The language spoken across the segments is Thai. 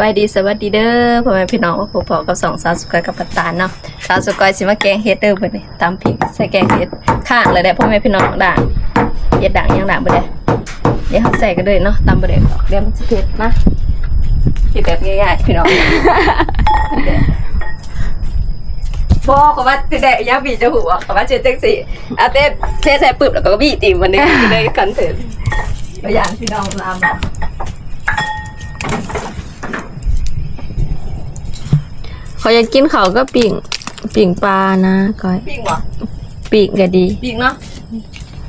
วัสดีสวัสดีเด้อพ่อแม่พี่น้องว่าผมพอกับสองสาวสุกอยกับปัตตานเนาะสาวสุกอยสิมาแกงเฮ็ดเด้อเพิ่นนี่ตำพริกใส่แกงเฮ็ดข้างเลยได้อพ่อแม่พี่น้องด่างเฮ็ดด่างยังด่างบ่ได้เดี๋ยวเฮาใส่กันเลยเนาะตำบ่ได้ดอกเดี๋ยวมันสิเผ็ดนะเฮ็ดแบบง่ายๆพี่น้องบอกก็ว่าติแดะยาบีจะหัวก็ว่าเจอจังซี่อาเต้เทใส่ปึ๊บแล้วก็บีติมันนี่เลยกันเถิดตัวอย่างพี่น้องลำ เขาอยากกินเขาวก็ปิ่งปิ่งปลานะก้อยปิ้งบ่ปิ่งก็ดี ปิ้งเนาะ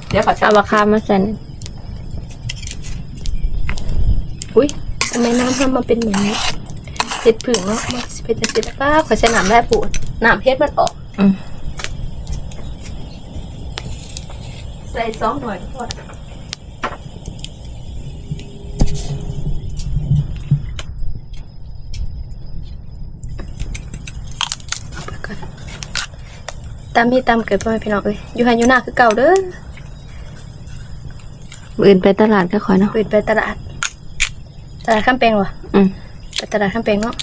เดี๋ยวขอเอาบะคามาใส่นอุ้ยทำไมน้ำทำมาเป็นอย่างนี้เห็ดผึ่งเนาะมันสิเป็นจะเป็นป้าขอใช้น้ำได้ปูดน้ำเฮ็ดมันออก อืม ใส่สองหน่อยก็พอ ตามพี่ตามเกิดพ่อแม่พี่น้องเอ้ยอยู่หันอยู่หน้าคือเก่าเด้ออื่นไปตลาดก็คอยเนาะเปิดไปตลาด ตลาดข้ามแปลงวะอืมไปตลาดข้ามแปลงเนาะ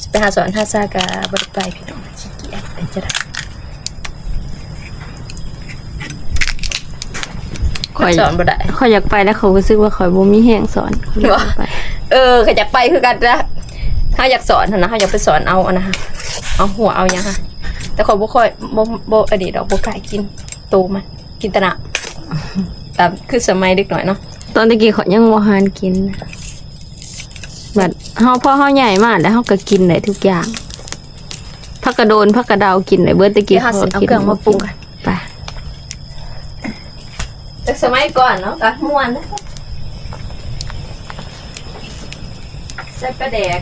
สิไปหาสอนท่าซากาบริไปพี่น้องขี้เกียจไปจะได้คอยสอนบ่ได้คอยอยากไปแล้วเขาก็รู้สึกว่าคอยบ่มีแห้งสอนเขาเลยบ่ไปเออขยับไปคือกันนะถ้าอยากสอนนะถ้าอยากไปสอนเอาอะนะฮะเอาหัวเอาอย่างฮะแต่เขาบ่ค่อยบ่บ่อดีตดอกบ่กล้ากินโตมันกินแตะนะตามคือสมัยเด็กหน่อยเนาะตอนตะกี้เขายังบ่หานกินนะบัดเฮาพอเฮาใหญ่มากแล้วเฮาก็กินได้ทุกอย่างผักกระโดนผักกระเดาวกินได้เบิดตะกี้เดี๋ยวหาสิเอาเครื่องมาปรุงกันไปจากสมัยก่อนเนาะกะม่วนนะใส่ปลาแดก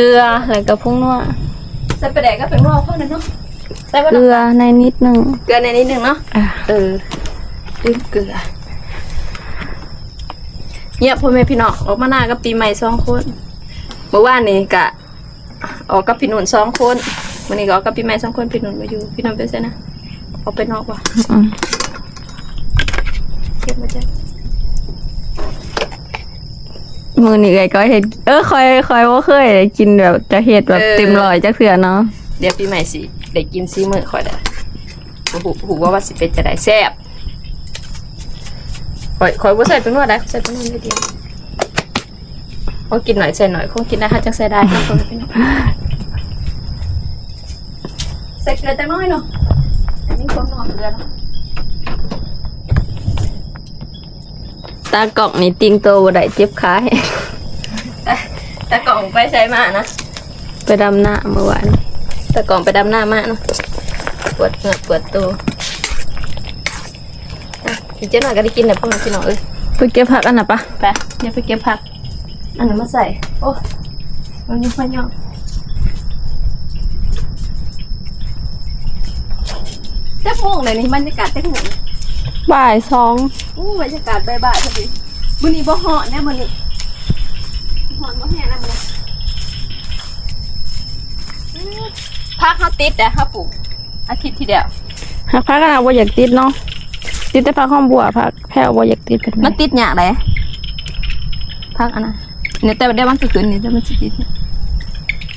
เกลือแล้วก็พุงนัวใส่ปลาแดกก็เป็นนอกข้อนั้นเนาะใส่ปลาเกลือในนิดนึงเกลือในนิดนึงเนาะอะเออลืมเกลือเนี่ยพ่อแม่พี่น้องออกมาหน้ากับปีใหม่สองคนเมื่อวานนี้กะออกกับพี่หนุ่นสองคนวันนี้ก็ออกกับปีใหม่สองคนพี่หนุ่นมาอยู่พี่หนุ่นเป็นไงนะออกไปนอกว่ะอืมเก็บมาจ้ะ มือนี่ไอ้ก็เห็ดเออคอยคอยว่าเคยได้กินแบบจะเห็ดแบบเต็มร้อยจักเถื่อเนาะเดี๋ยวปีใหม่สิได้กินซีมือคอยได้หูหูว่าว่าสิเป็นจะได้แซ่บคอยคอยว่าใส่เป็นว่าได้ใส่เป็นว่าได้เดียวคงกินหน่อยใส่หน่อยคงกินได้ค่ะจังใส่ได้ค่ะคนละพี่น้องใส่เกลือจังน้อยเนาะอันนี้คนนอนเกลือเนาะ ตากล่องนี่ติงโตบ่ได้เจ็บขาให้แต่แต่กล่องไปใช้มานะ ไปดำหน้าเมื่อวานแต่กล่องไปดำหน้ามากเนาะปวดเหงือกปวดตัวอะอีกเจ้าหน่อยก็ได้กินแหละพ่อแม่พี่น้องเอ้ยไปเก็บผักอันน่ะปะไปเดี๋ยวไปเก็บผัก อันนั้นมาใส่ โอ้มันยังพันยังเจ๊ม่วงเลยนี่บรรยากาศเจ๊ม่วง บ่ายสองอู้บรรยากาศบ่ายๆพอดีบุนี้บ่เหาะแน่บุนี้หอนบ่แห้งนะบุนี้อื้อพักเขาติดแต่เขาปลูกอาทิตย์ที่เดียวหักพักกันนะบ่อยากติดเนาะติดแต่พักห้องบัวพักแพ้วบ่อยากติดกันมันติดหยากเลยพักอันนั้นเนี่ยแต่ได้มันจะขึ้นนี่แต่มันสิติดเนี่ย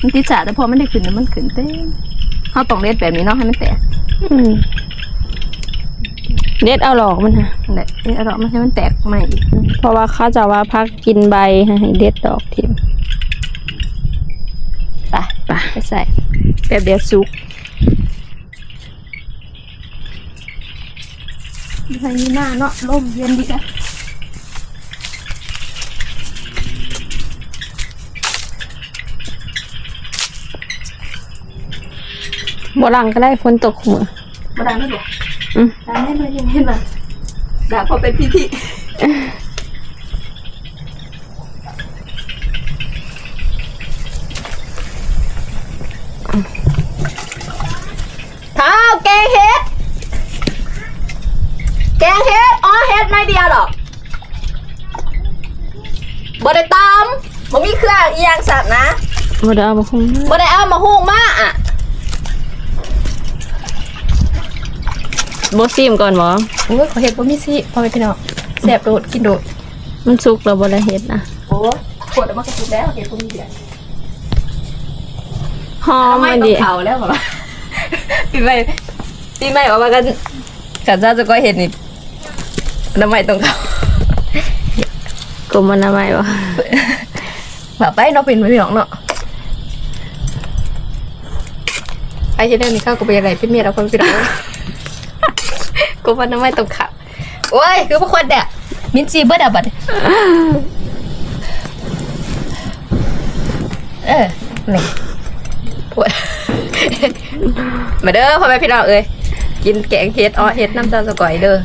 มันติดจ่าแต่พอมันได้ขึ้นเนี่ยมันขึ้นเต้งเขาต้องเล็ดแบบนี้เนาะให้มันแตกอืม เด็ดเอาหลอกมันฮะนั่นแหละเล็ดเอาดอกมันให้มันแตกใหม่อีกเพราะว่าเขาจะว่าพักกินใบให้เด็ดดอกทิมไปไปไปใส่แบบเดียวซุกทางนี้หน้าเนาะลมเย็นดีกันบ่หลังก็ได้ฝนตกหัวมาดังได้หร ออืมดังได้เลยยังไงมาดังพอเป็นพิธีเท้าแกงเฮ็ด แกงเฮ็ด อ๋อเฮ็ดไม่เดียวหรอกบ่ได้ตำบ่มีเครื่องอีหยังสัตว์นะบ่ได้เอามาคงบ่ได้เอามาหุงมาอะ บ่ซิมก่อนบ่โอ้ยขอเห็ดบ่มีสิพ่อแม่พี่น้องแซ่บโดดกินโดดมันสุกแล้วบ่ได้เฮ็ดนะโอ้ขวดมันก็สุกแล้วเห็ดพวกนี้เดือดหอมไม่มันต้อดิงเผาแล้วแบบว่าปีใหม่ปีใหม่ว่ากันกันเจ้าจะก็เห็ดนี่ทำไมต้องเผากลมมันทำไมวะแบบไปเนาะเป็นไม่หรอกเนาะไอ้เช่นนี้ข้าวกูไปอะไรเป็นเมียเราคนไปหรอก กูว่าทำไมต้องขับโอ้ยคือพวกคนเด็กมินจีเบิร์ดอะบัดเออนี่ปวดมาเด้อพ่อแม่พี่น้องเอ้ยกินแกงเห็ดอ้อเห็ดน้ำตาลสกอยเด้อ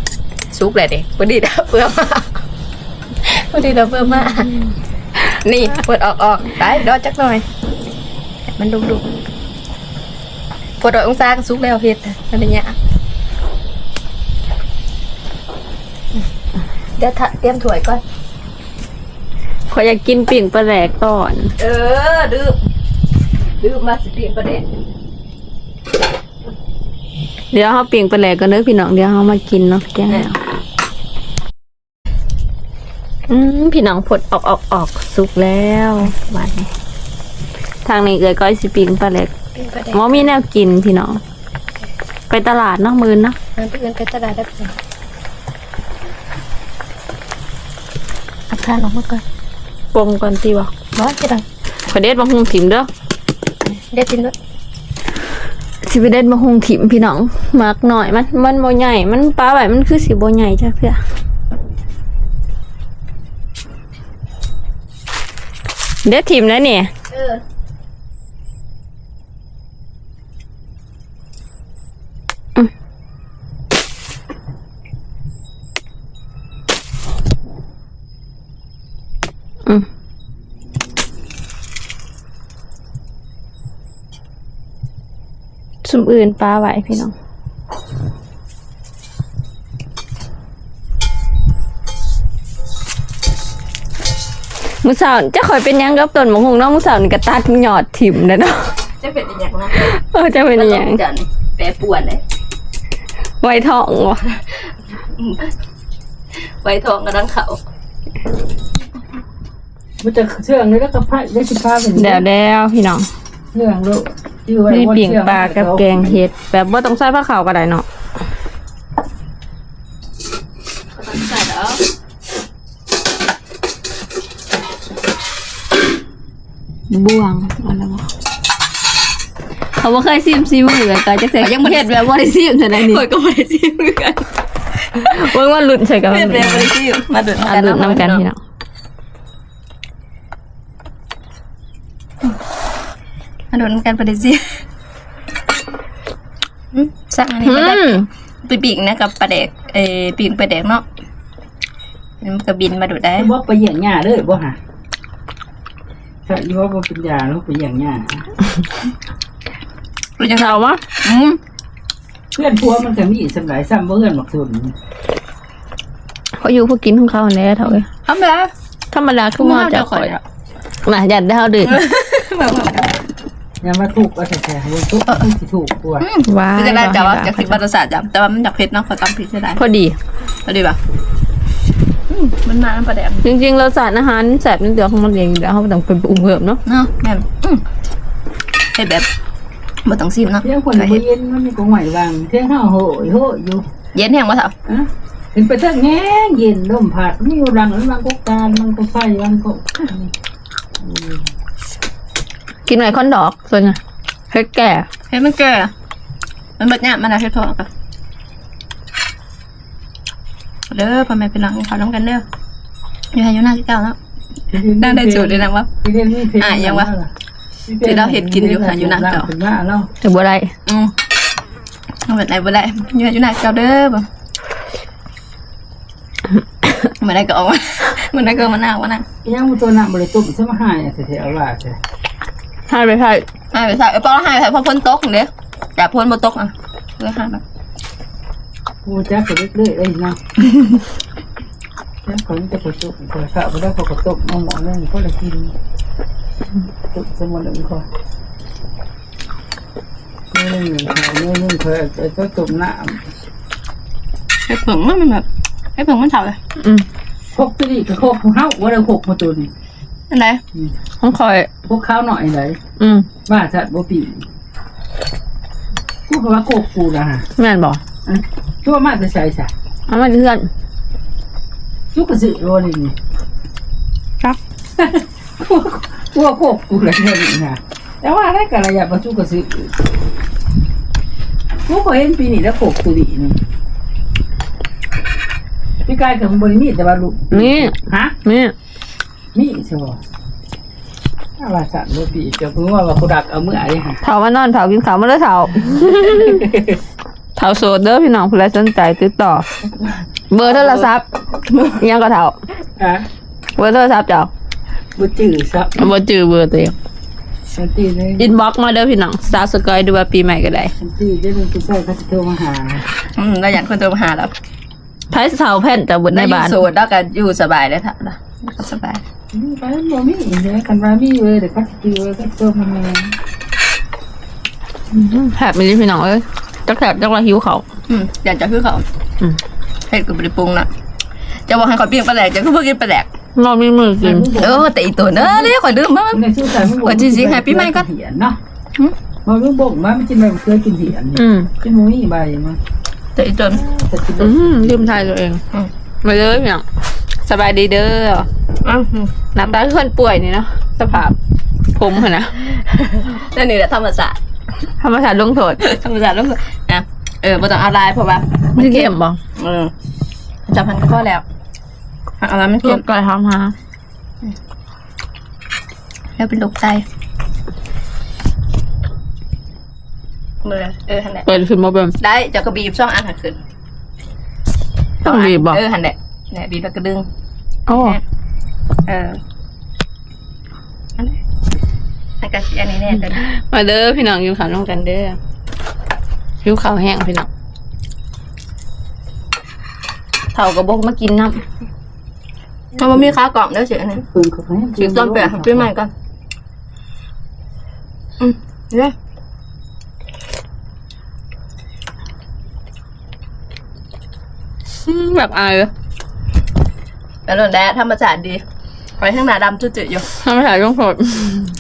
ซุกเลยดิพอดีแล้วเพื่อมาพอดีแล้วเพื่อมานี่เปิดออกออกไปดอจักหน่อย มันดุดุปวดองศาก็ซุกแล้วเห็ดอะไรเงี้ เดี๋ยวถ้าเตรียมถ้วยก่อน ขอยอยากกินปิ่งปลาแหลกก่อน เออ ดื่ม ดื่มมาสิเปลี่ยนประเด็นเดี๋ยวเฮาปิ่งปลาแหลกกันเด้อพี่น้องเดี๋ยวเฮามากินเนาะแกงแล้วอืมพี่น้องผดออกออกออกสุกแล้วบัดนี้ทางนี้เอ้ยก้อยสิปิ่งปลาแหลกเปลี่ยนประเด็นหมอมีแนวกินพี่น้อง ไปตลาดเนาะมื้อเนาะมันเพื่อนไปตลาดได้เปล่าเอาข้าวลงมาก่อนปมก่อนติบ่บอสจะดังขอเด็ดมาหุงถิ่มเด้อเดี๋ยวกินด้วยสิไปเด็ดมาหุงถิ่มพี่น้องมากหน่อยมันมันบ่ใหญ่ มันปลาไหวมันคือสิบ่ใหญ่จักเทื่อเด็ดถิ่มแล้วเนี่ยเอออื ซุมอื่นปลาไหวพี่น้องมือสาวจะคอยเป็นหยังกับต้นมะฮุงเนาะมือสาวนี่ก็ตัดหยอดถิ่มแล้วเนาะจะเป็นอีกอย่างนะเออจะเป็นอหยังจันแปรป่วนเลยไวทองวะไว้ทองกระดังเขามันจะเชื่องเลยแล้วก็พายได้สิพาเป็นเดี๋ยวแล้วพี่น้องเชื่องลูก ชื่อไว้นี่ว่าปิ่งเชื่อปลากับแกงเห็ด แบบว่าต้องใส่ผ้าขาวก็ได้เนาะใส่แล้วบ่วงอะไรวะเขาบ่เคยซิมซิมเหมือนกันจักแต่ยังบ่เฮ็ดแบบบ่ได้ซิมซะได้นี่คอยก็ไม่ได้ซิมเหมือนกันเบิ่งว่าหลุดใส่กันเปลี่ยนแปลงไม่ได้ซิมมาดูอะหลุดนํกันพี่น้อง มาดูน้ำกันไปได้ซิอืมสั่งอันนี้อืมาได้มไปปีกนะกับปลาเด็กเออปีกปลาเด็กเนาะมันก็บินมาดูได้ไอ้บ่ไปเหยียงหญ้าเด้อบ่ฮะถ้าอีว่าบ่เป็นยาแล้วไปเหยียงหญ้ารู้จักเอาวะอืมเพื่อนพัวมันก็มีสำหลายซ้ำบ่เพื่อนบักทุนเขาอยู่พวกกินของเขาแน่เท่าเอ้ยทำไปแล้วธรรมดาคือมาจะข่อยน่ะยัดได้เฮาดึกแบบว่าอ ย่ามาถูกว่าแท้ๆบ่ถูกมันสิถูกกว่าว้าคือจะได้ยแต่ว่าจากสิบวัตศาสตร์จำแต่ว่ามันจากเพชรเนาะขอจำผิดจะได้พอดีพอดีป่ะอืมมันมาน้ำปลาแดกจริงๆเราสารอาหารแสบนิดเดียวของมันเองอยู่แล้วเขาบ่ต้องไปปรุงเพิ่มเนาะเนาะแม่นอืมให้แบบบ่ต้องซิมเนาะเที่ยงคนบ่เย็นมันมีกงไหววางเที่ยงเฮาโหยโหยอยู่เย็นแห้งวะเถอะอะถึงไปทั้งแง่เย็นลมพัดมีอยู่รังรังกกการมันก็ไฟรังก็ กินหน่อยคอนดอกส่วนใหญ่เฮ็ดแก่เฮ้ยมันแก่มันเบิดเนี่ยมันเอาให้พอกันเด้อพ่อแม่พี่น้องขอน้ำกันเด้ออยู่ให้อยู่หน้าที่เก่าเนาะได้ได้จุดเลยนะว่าที่เรียนมีเพลงอะยังวะที่เราเห็นกินอยู่หาอยู่นะเจ้าถึงว่าเราแต่บ่ได้อืมเอาแบบไหนบ่ได้อยู่ให้อยู่หน้าเก่าเด้อบ่เมื่อไรก็ออกมาเมื่อไรก็มาหน้ามานั่งยังมันตัวหนักบริตุ่มใช่ไหมหายแถวๆว่าใช่ ให้ไปให้ให้ไปใส่ไอ้ปอให้ไปใส่พอพ้นตกเด้อแต่พ้นบ่ตกอะเพื่อให้แบบกูจักไปเรื่อยๆเอ้ยนะจักคนจะไปตุ่มแต่ข้าวไม่ได้เขาก็ตุ่มเอาหมอเรื่องก็เลยกินตุ่มสมุนไพรเขาเนื้อหนึ่งเขาเนื้อหนึ่งเขาก็ตุ่มน้ไอ้ผงมันแบบไอ้ผงมันเฉาเลยอืมพกตัวนี้ก็โคกของเฮาว่าเราโคกมาตัวนี้อันไหน ของคอย พวกข้าวหน่อยเลยอืมว่าจะบ่ปีกูก็ว่าโคกกูนะฮะแม่นบอกอะชั่วมากจะใส่ใส่เอามาเพื่อนชุกกระสือโรนี่นี่ครับ กูว่าโคกกูเลยเนี่ยนี่นะแต่ว่าได้กระยาประชุกกระสือกูก็เห็นปีนี้แล้วโคกตัวนี้นี่พี่กายถึงบริมีแต่ว่าลูกนี่ฮะนี่มีใช่บ่ถ้า ว่าสัตว์บ่ปีจะพิ่งว่าว่ากูดักเอาเมื่อไอ้ฮะเถามานอนเถากินข้าวมาเลยเถาเถาโซดเด้อพี่น้องผู้ใดสนใจติดต่อ เบอร์โทรศัพท์ยังก็เถาฮะเบอร์โทรศัพท์เจ้าบ่จื้อซับบ่จื้อเบอร์ตัวเองสันติเลยอินบ็อกมาเด้อพี่น้องสาวสกอยดูว่าปีใหม่ก็ได้สันติได้เป็นผู้ชายเขาจะโทรมาหาอืมเราอยากคนตัวมาหาแล้วไทยเถาแผ่นแต่บนในบ้าน อยู่โสดแล้วก็อยู่สบายได้ค่ะนะสบาย นี่ไปบ่มีเลยกันว่ามีเว้ยเดี๋ยวเขาจะจื้อเว้ยเขาจะโทรมาหาแผบไม่ได้พี่น้องเอ้ยจักแผบจักว่าหิวเขาวอืมอยากจะคือเขาอืมเฮ็ดกับบริปรุงนะจะบอกให้เขาเปรี้ยงปลาแหลกจะคือเพิ่งกินปลาแหลกเรามีมือกินเออแต่อีตัวเนอะนี่ขอดื่มมาในชื่อใจมันว่าจริงๆ Happy ใหม่ก่อน เหียนเนาะหึบ่รู้บ่งมามันกินใบเคยกินเหียนอืมกินหมูนี่ใบมาแต่อีจนแต่กิน อืมลืมทายตัวเองอืม มาเด้อพี่น้องสบายดีเด้อ อ้าวหน้าตาคือคนป่วยนี่เนาะสภาพผมเหรอนะนั่นนี่แหละธรรมศาสตร์ธรรมชาติลงโทษธรรมศาสตร์ต้องนะเออบ่ต้องเอาลายเพราะว่าไม่เข้มบ่เออจับพันก็พอแล้วเอาแล้วมันเก็เก็บบก่อนทำฮะแล้วเป็นลูกใจมือเออหันแหละเปิดขึ้นมาเบิ่มได้เจะก็บีบช่องอันหันขึ้นต้องบีบบ่เออหันแหละเนี่ยบีบแล้วก็ดึงโอ้ เอออันนี้อันกะอันนี้แน่แต่มาเด้อพี่น้องอยู่ขาวน้องกันเด้อหิวข้าวแห้งพี่น้องเท่ากับบกมากินน้เพราะว่ามีค้ากล่องเด้อเฉยอันนี้ปืนเขาให้ฉีกต้นเปลือกปีใหม่ก่อนอืมเนี่ยำอืมแบบอายเลยแล้วโดนแดดธรรมชาติดี คอยข้างหน้าดำจุดๆอยู่ธรรมชาติลงโทษ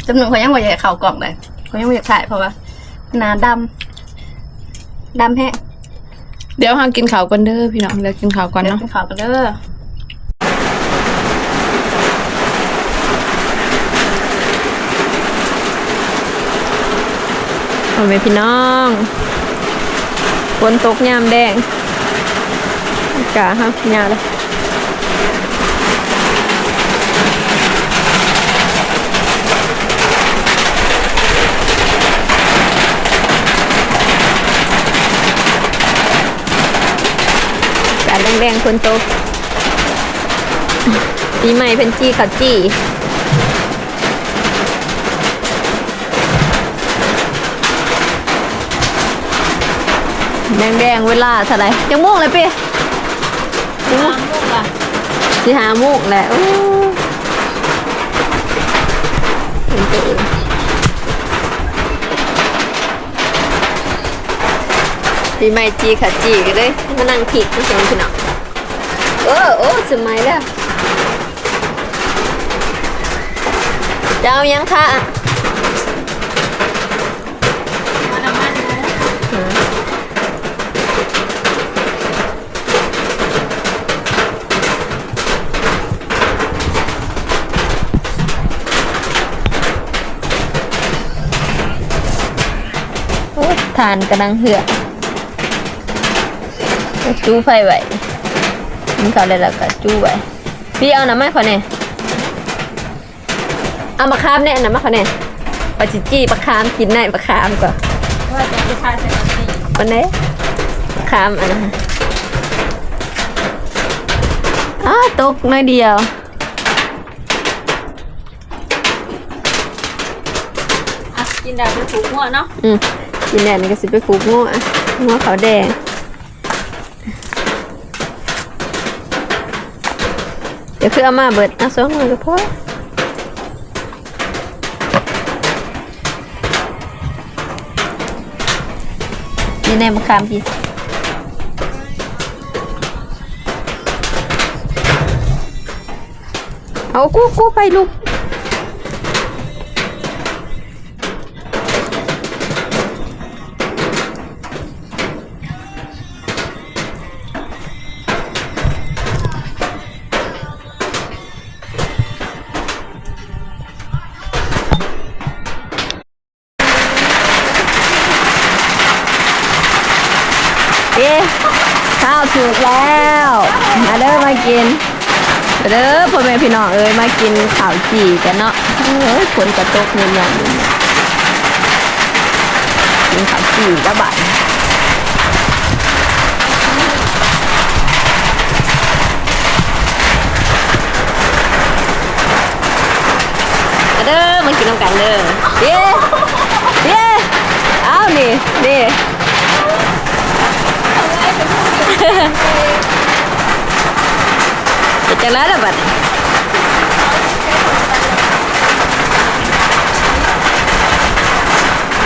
จำนวนเขายังว่าอยากให้เข่ากล่องเลยเขายังไม่อยากถ่ายเพราะว่าหน้าดำดำแห้งเดี๋ยวหากินข้าวกันเด้อพี่น้องเดี๋ยวกินข้าวก่อนเดี๋ยวเนาะ กินข้าวกันเด้อพ่อแม่พี่น้องฝนตกยามแดงกะฮะยาเลยกาแดงๆ ฝนตกปีใหม่เป็นจี้ขัดจี้แดงๆเวลาเท่าไรยังม่วงเลยพี่ยังม่วงสิหาโมุกแหละโอ้เห็นตัวเองปีใหม่จีค่ะจีกันเลยมานั่งผิดไม่ใช่พี่น้อง เออโอ้สมัยแล้วจะเอายังคะโอ้ทานกำลังเหือกจูไฟไว้ มันเขาได้แล้วก็จู้ไว้พี่เอาน้ำมาขอเนี่ยเอามาคามเนี่ยน้ำมาขอเนี่ยปาจิจี้ปลาคามกินได้ปลาคามก่อนว่าจะไปทานใส่กะทิวันนี้ปลาคามอันนั้นอ้าวตกน้อยเดียวอะกินได้เป็นผูกหัวเนาะ อืมกินแดดนี่ก็สิไปขูดงัวงัวขาวแดง เดี๋ยวคือเอามาเบิดอะสองมือก็พอนี่ในมะขามพี่เอากู้กู้ไปลูก เอ๊ข้าวสุกแล้ว มาเด้อมากินเด้อพ่อแม่พี่น้องเอ้ยมากินข้าวจี่กันเนาะเอ้ยฝนกระตกเงี้ยอย่างนี้กินข้าวจี่กระบาดมาเด้อมากินน้ำกันเด้อเย้เย้เอานี่นี่ จะจังไรล่ะบัดนี้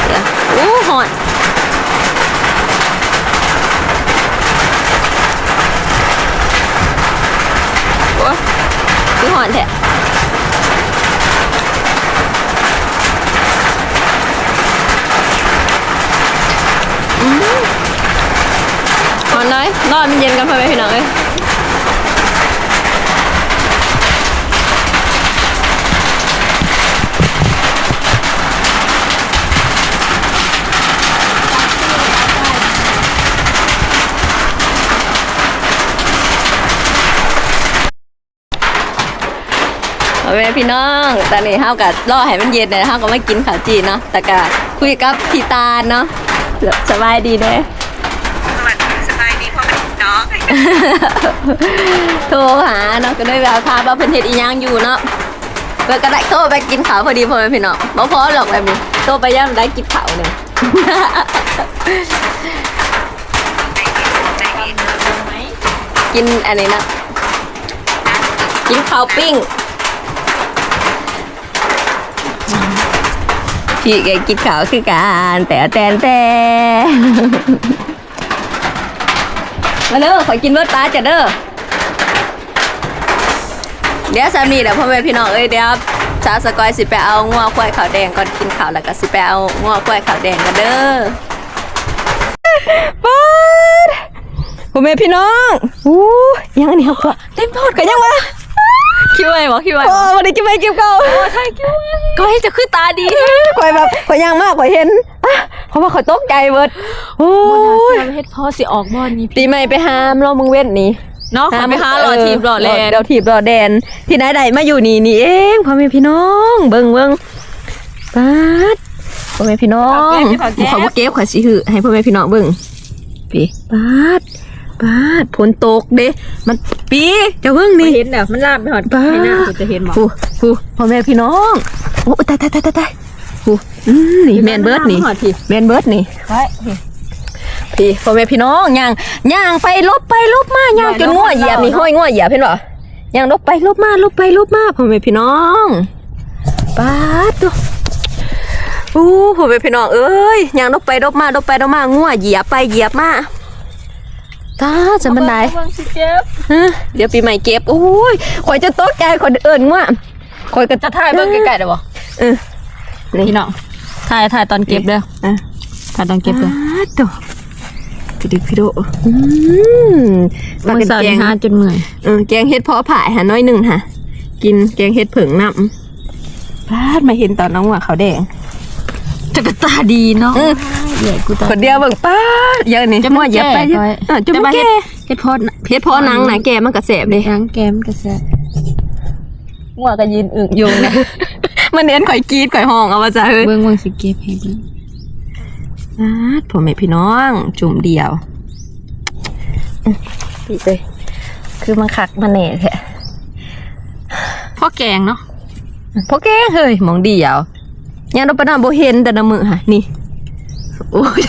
เดี๋ยวอู้หอนโอ้ยคือหอนแท้อืมหอน น้อยนอนมันเย็นกันไปไหมพี่น้องเอ้ยโอเคพี่น้อง ตอนนี้เฮากับรอให้มันเย็นเลยเฮาก็ไมากินข้าวจีนเนาะ แต่ก็คุยกับพี่ตาลเนาะสบายดีเด้ สวัสดีสบายดีพ่อแม่พี่ น้องโทรหาเนาะก็ด้แบบพาว่าเพิ่นเฮ็ดอีหยังอยู่เนาะเพิ่นก็ได้โทรไปกินข้าวพอดีพ่อแม่พี่น้องบ่พอหรอกแบบนี้โทรไปย่ำได้กินข้าวเนี่ยกินอันนี้นะกินข้าวปิ้งพี่แกกินข้าวคือการแต่แต่แต่ มาเด้อขอกินเบิดปลาจ้ะเด้อเดี๋ยวสามีเดี๋ยวพ่อแม่พี่น้องเอ้ยเดี๋ยวชาสกอยสิไปเอางัวควายขาวแดงก่อนกินข้าวแล้วก็สิไปเอางัวควายขาวแดงกันเด้อปอดพ่อแม่พี่น้องอู้ยังอันนี้ครับว่าเต็มโพดกันยังวะ คิดไว้บอกคิดไว้โอ้วันนี้คิดไว้คิดเก่าโอ้ใช่คิดไว้ก็ให้จะขึ้นตาดีข่อยแบบข่อยยังมากข่อยเห็นอะเพราะว่าข่อยตกใจเบิดโอ้ยเฮ็ดพอสิออกบอนนี่ปีใหม่ไปหามเรามึงเว้นนี่เนาะขอไปหาหลอดทีบหลอดแลนเดาทีบรอแดน ที่ไหนใดมาอยู่นี่นี่เองพ่อแม่พี่น้อง เบิ่งเบิ่งป๊าดพ่อแม่พี่น้องขอบ่เก็บขอสิหือให้พ่อแม่พี่น้องเบิ่งปีป๊าด ป๊าดฝนตกเด้ มันปีเจะเบิ่งนี่เห็นแล้วมันลามไปหอดบ้าให้หน้ากูจะเห็นบ่ฟูฟูพ่อแม่พี่น้อง โอ้ตายตายตายตายตายฟูอืมนี่แมนเบิร์ดนี่หอดทีแมนเบิร์ดนี่ไว้พี่พ่อแม่พี่น้องย่างย่างไปลบไปลบมาย่างจนง่วเหยียบนี่ห้อยง่วเหยียบเห็นบ่ย่างลบไปลบมาลบไปลบมาพ่อแม่พี่น้องป้าดตัวอู้พ่อแม่พี่น้องเอ้ยย่างลบไปลบมาลบไปลบมาง่วเหยียบไปเหยียบมา ตาจะมันได้เบิ่งสิเจ็บฮะเดี๋ยวปีใหม่เก็บโอ้ยข่อยจะตกใจข่อยเอิ้นง่วข่อยก็จะถ่ายเบิ่งใกล้ๆได้บ่เออนี่พี่น้องถ่ายถ่ายตอนเก็บเด้ออะถ่ายตอนเก็บเด้อป้าดตัวพี่ดึกพี่โดอืมปลามื้อกันเช้าแกนี่งหาจนเมื่อยเออแกงเห็ดเพาะผ่ายหาน้อยหนึ่งค่ะ กินแกงเห็ดเผิงน้ำพลาดมาเห็นตอนน้องหว่าเขาวแดง จะกระตาดีเนาะอืมใหญ่กูตาคนเดียวเบิ่งป้าดเยอะนี่จะมาเหยียบไปแก่ก่อยเออจะแต่มาว่าเฮ็แก่ดเฮ็ดพอดน่ะเห็ดเพาะหนังนะแกมันกระแสบเลยหางแก้มกระแสะหัวก็ยืนอึงยุงนะมันเน้นข่อยกรีดข่อยห้องเอามาจ้ะเฮ้ยเบิ่งเบิ่งสิเก็บให้เบิ่งพลาดผมไม่พี่น้อง จุ่มเดียวอื้อพี่เลยคือมันคักมันแหน่แท้พ่อแกงเนาะพวกแกเฮ้ยหมองเดียว ยังเราไปนอนโบเห็นแต่ละมือค่ะนี่โอ้ย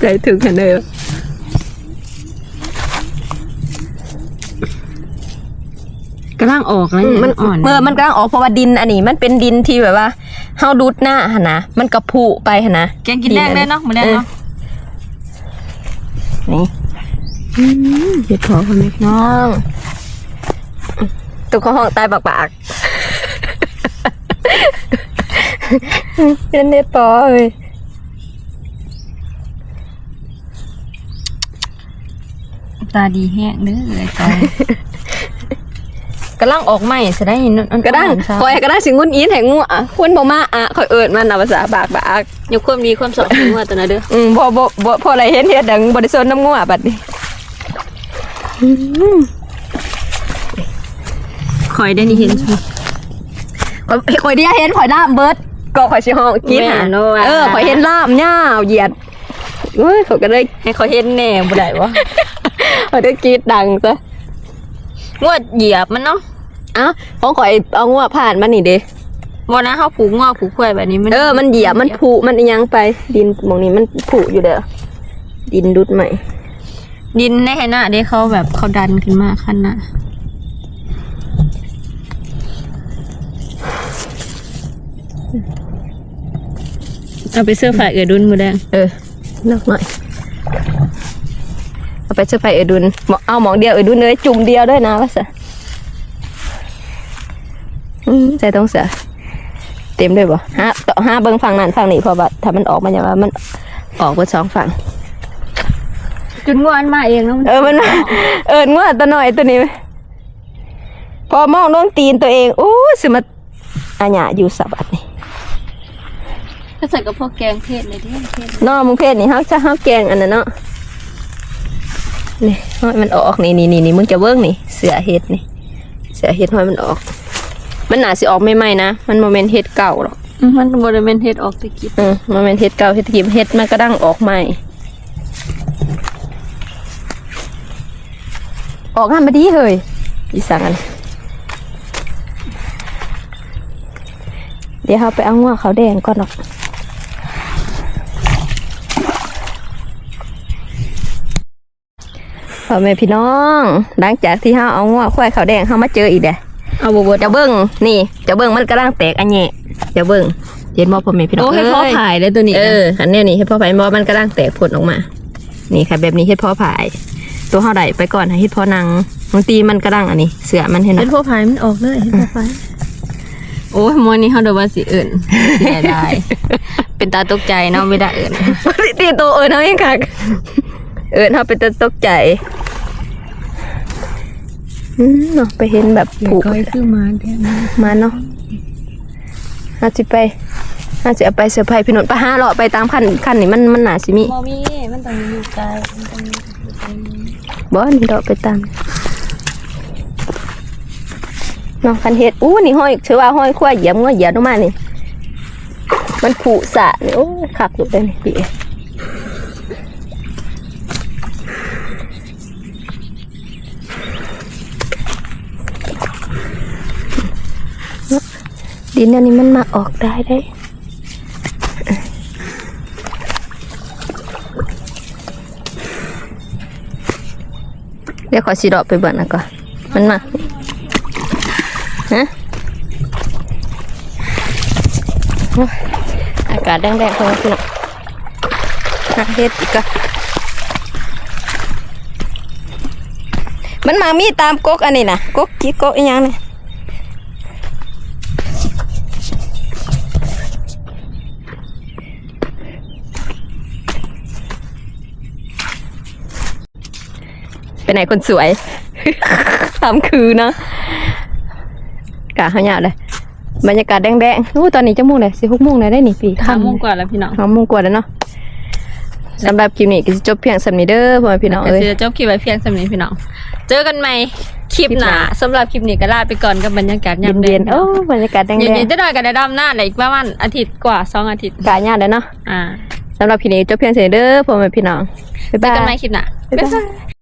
ใจถึงกันเลยกำลังออกแล้วมันอ่อนเมื่อมันกำลังออกเพราะว่าดินอันนี้ มันเป็นดินที่แบบว่าเฮาดูดหน้าหนนะมันกระพุไปหนนะแกงกินแดงได้เนาะมื้อแดงเนาะนี่อืมเห็ดพอพ่อแม่พี่น้องตัวเขาห้องตายปากปาก เป็นเน็ตปอเอ้ยตาดีแห้งเด้อเลยตายกำลังออกใหม่ซะได้นั่นก็ได้คคออยยก็ได้สิงุนอีนแห่งงัวคุณบ่มาอะคอยเอิดมันเอาภาษาปากปากยกความดีความสองถึงว่าตัวนั้นเด้ออืมบ่บ่บ่พออะไรเห็นเฮ็ดดังบ่ได้สนน้ำงัวบัดนี้คอยได้นี่เห็นใช่ไหมข่อยข่อยเดียวเห็นข่อยน้ำเบิด ก็ข่อยสิห้องกินแม่หานว่า เออข่อยเห็นลามยาวเหยียดเอ้ยข่อยก็เลยให้เขาเห็นแน่บ่ได้วะข่อยได้กรีดดังซะงวดเหยียบมันเนาะเอ้าของข่อยเอางัวผ่านมานี่เด้วันนั้นเขาผูกงอกผูกควายแบบนี้มันเออมันเหยียบมันผุมันอิหยังไป ดินหมองนี้มันผุอยู่เด้อดินดุดใหม่ดินในไหหน้าเด้เขาแบบเขาดันขึ้นมาขั้นหน้า เอาไปเสื้อฝ่ายเอือดุนมือแดงเออเลิกหน่อย เอาไปเสื้อไปเออดุนหมอเอาหมองเดียวเออดุนเลยจุ่มเดียวด้วยนะว่าซะอืมใจต้องเสียเต็มด้วยบ่ฮะต่อห้าเบิ้งฝั่งนั้นฝั่งนี้เพอแบบถ้ามันออกมาอย่างว่ามันออกเบนสองฝั่ง จุดงวนมาเองแล้วมันเออมันเอิญว่าตัวหน่อยตัวนี้พอมองโดนตีนตัวเองโอ้สิมาอันหยาอยู่สับอัดนี่ ก็ใส่กับพวกแกงเทศเลยที่เทศนอมึงเพศนี่ฮักจะฮักแกงอันนั้นเนาะนี่ห้อยมันออกนี่นี่นี่นี่มึงจะเบิ้งนี่เสือเห็ดนี่ เสือเห็ดห้อยมันออก มันหนาสิออกไม่ไหมๆนะมันโมเมนเห็ดเก่าหรอกมันบริเวณเทศออกตะกี้อืมโมเมนเห็ดเก่าเห็ดกิมเห็ดมันก็ดังออกใหม่ออกงานมาดีเฮ้ยอีสังอันเดี๋ยวเราไปเอางัวเขาวแดงก่อนหรอก พ่อแม่พี่น้อง หลังจากที่เราเอางัวควายเขาวแดงเขามาเจออีกเด้เอาบวบจะเบิ้งนี่จะเบิ้งมันกำลังแตกอันนี้จะเบิ้งเห็นบ่พ่อแม่พี่น้องโอ้ให้พ่อเยถ่ายเลยตัวนี้เอออันนี้นี่เฮ็ดพ่อผายบ่มันกำลังแตกผลออกมา นี่ค่ะแบบนี้เฮ็ดพ่อผาย ตัวเฮาได้ไปก่อนให้เฮ็ดพ่อนางบางทีมันกำลังอันนี้ เสือมันเห็นเป็นเนาะพวกพายมันออกเลยเป็นพวกพายโอ้ยมอนี้เขาเดาว่าสิเอิ่นเสียดายเป็นตาตกใจเนาะไม่ได้เอิ่นตีตัวเอิ้นเฮาเองค่ะ เอิ้นเฮาเป็นตัวตกใจอืมเนาะไปเห็นแบบผูกคือมาเดียนะมาเนาะเฮาสิไปเฮาสิเอาไปเซอไพรส์พี่นนท์ไปหาเลาะไปตามคันคันนี่มันมันหนาสิมีมอมีมันต้องอยู่ไกลมันต้องอยู่ไกลบ่นี่ดอกไปตามน้องคันเฮ็ดอู้นี่ห้อยถือว่าห้อยควายเหยียบงอเหยียบลงมานี่มันผุสะนี่โอ้ยคักอยู่เด้นี่พี่ ดินอันนี้มันมาออกได้ได้เดี๋ยวขอสีดอกไปเบิ่งนะก่อนมันมาฮะอากาศแดงๆคนละพี่น้องหาเฮ็ดอีกก็มันมามีตามกกอันนี้นะกกกี่กกอีหยังนี่ ไปไหนคนสวยตามคือเนาะกะเขาหยาดเลยบรรยากาศแดงๆอู้ตอนนี้จะมุ่งเลยสิหกโมงเลยได้นี่ปีๆห้าโมงกว่าแล้วพี่น้องห้าโมงกว่าแล้วเนาะสำหรับคลิปนี้ก็จะจบเพียงสำนี้เด้อพ่อแม่พี่น้องก็เอ้ยจะจบคลิปไว้เพียงสำนี้พี่น้อง เจอกันใหม่คลิปหน้าสำหรับคลิปนี้ก็ลาไปก่อนกับบรรยากาศยามเย็นๆโอ้บรรยากาศแดงเย็นๆจะได้กันได้ดำหน้าเลยอีกประมาณอาทิตย์กว่าสองอาทิตย์ๆกาหยาดเลยเนาะอ่าสำหรับคลิปนี้จบเพียงสำนี้เด้อพ่อแม่พี่น้องบ๊ายเจบาอกันใหม่ยคลิปหน้า